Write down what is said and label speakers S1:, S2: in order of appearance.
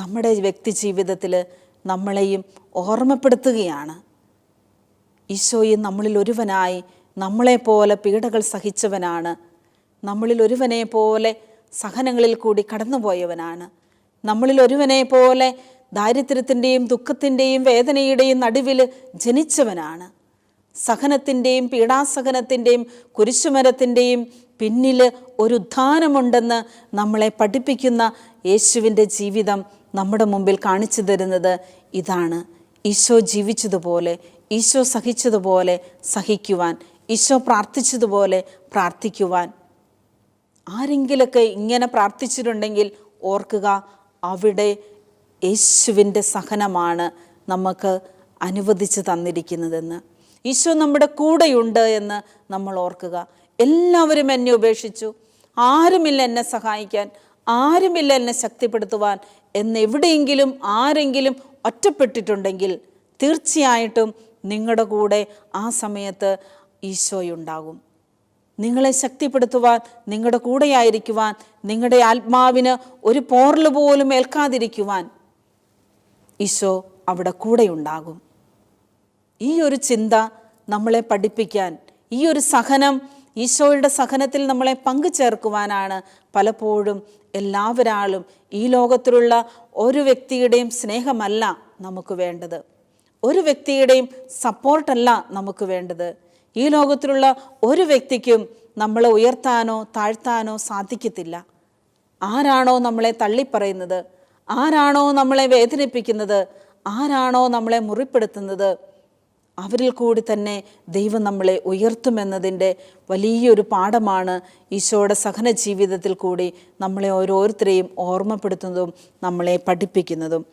S1: നമ്മുടെ വ്യക്തി ജീവിതത്തിൽ നമ്മളെയും ഓർമ്മപ്പെടുത്തുകയാണ്. ഈശോയും നമ്മളിൽ ഒരുവനായി നമ്മളെപ്പോലെ പീഡകൾ സഹിച്ചവനാണ്. നമ്മളിൽ ഒരുവനെ പോലെ സഹനങ്ങളിൽ കൂടി കടന്നുപോയവനാണ്. നമ്മളിൽ ഒരുവനെ പോലെ ദാരിദ്ര്യത്തിന്റെയും ദുഃഖത്തിന്റെയും വേദനയുടെയും നടുവിൽ ജനിച്ചവനാണ്. സഹനത്തിന്റെയും പീഡാസഹനത്തിന്റെയും കുരിശുമരത്തിന്റെയും പിന്നിൽ ഒരു ഉദ്ധാനമുണ്ടെന്ന് നമ്മളെ പഠിപ്പിക്കുന്ന യേശുവിന്റെ ജീവിതം നമ്മുടെ മുമ്പിൽ കാണിച്ചു തരുന്നത് ഇതാണ്. ഈശോ ജീവിച്ചതുപോലെ ഈശോ സഹിച്ചതുപോലെ സഹിക്കുവാൻ ഈശോ പ്രാർത്ഥിച്ചതുപോലെ പ്രാർത്ഥിക്കുവാൻ. ആരെങ്കിലൊക്കെ ഇങ്ങനെ പ്രാർത്ഥിച്ചിട്ടുണ്ടെങ്കിൽ ഓർക്കുക അവിടെ യേശുവിന്റെ സഹനമാണ് നമുക്ക് അനുവദിച്ച് തന്നിരിക്കുന്നതെന്ന്. ഈശോ നമ്മുടെ കൂടെയുണ്ട് എന്ന് നമ്മൾ ഓർക്കുക. എല്ലാവരും എന്നെ ഉപേക്ഷിച്ചു. ആരുമില്ല എന്നെ സഹായിക്കാൻ. ആരുമില്ല എന്നെ ശക്തിപ്പെടുത്തുവാൻ. എന്ന് എവിടെയെങ്കിലും ആരെങ്കിലും ഒറ്റപ്പെട്ടിട്ടുണ്ടെങ്കിൽ തീർച്ചയായിട്ടും നിങ്ങളുടെ കൂടെ ആ സമയത്ത് ഈശോയുണ്ടാകും. നിങ്ങളെ ശക്തിപ്പെടുത്തുവാൻ നിങ്ങളുടെ കൂടെയായിരിക്കുവാൻ നിങ്ങളുടെ ആത്മാവിന് ഒരു പോറൽ പോലും ഏൽക്കാതിരിക്കുവാൻ ഈശോ അവിടെ കൂടെയുണ്ടാകും. ഈ ഒരു ചിന്ത നമ്മളെ പഠിപ്പിക്കാൻ ഈ ഒരു സഹനം ഈശോയുടെ സഹനത്തിൽ നമ്മളെ പങ്കുചേർക്കുവാനാണ് പലപ്പോഴും എല്ലാവരാളും ഈ ലോകത്തിലുള്ള ഒരു വ്യക്തിയുടെയും സ്നേഹമല്ല നമുക്ക് വേണ്ടത്. ഒരു വ്യക്തിയുടെയും സപ്പോർട്ടല്ല നമുക്ക് വേണ്ടത്. ഈ ലോകത്തിലുള്ള ഒരു വ്യക്തിക്കും നമ്മളെ ഉയർത്താനോ താഴ്ത്താനോ സാധിക്കത്തില്ല. ആരാണോ നമ്മളെ തള്ളിപ്പറയുന്നത്? ആരാണോ നമ്മളെ വേദനിപ്പിക്കുന്നത്? ആരാണോ നമ്മളെ മുറിപ്പെടുത്തുന്നത്? അവരിൽ കൂടി തന്നെ ദൈവം നമ്മളെ ഉയർത്തുമെന്നതിന്റെ വലിയൊരു പാഠമാണ് ഈശോയുടെ സഹന ജീവിതത്തിൽ കൂടി നമ്മളെ ഓരോരുത്തരെയും ഓർമ്മപ്പെടുത്തുന്നതും നമ്മളെ പഠിപ്പിക്കുന്നതും.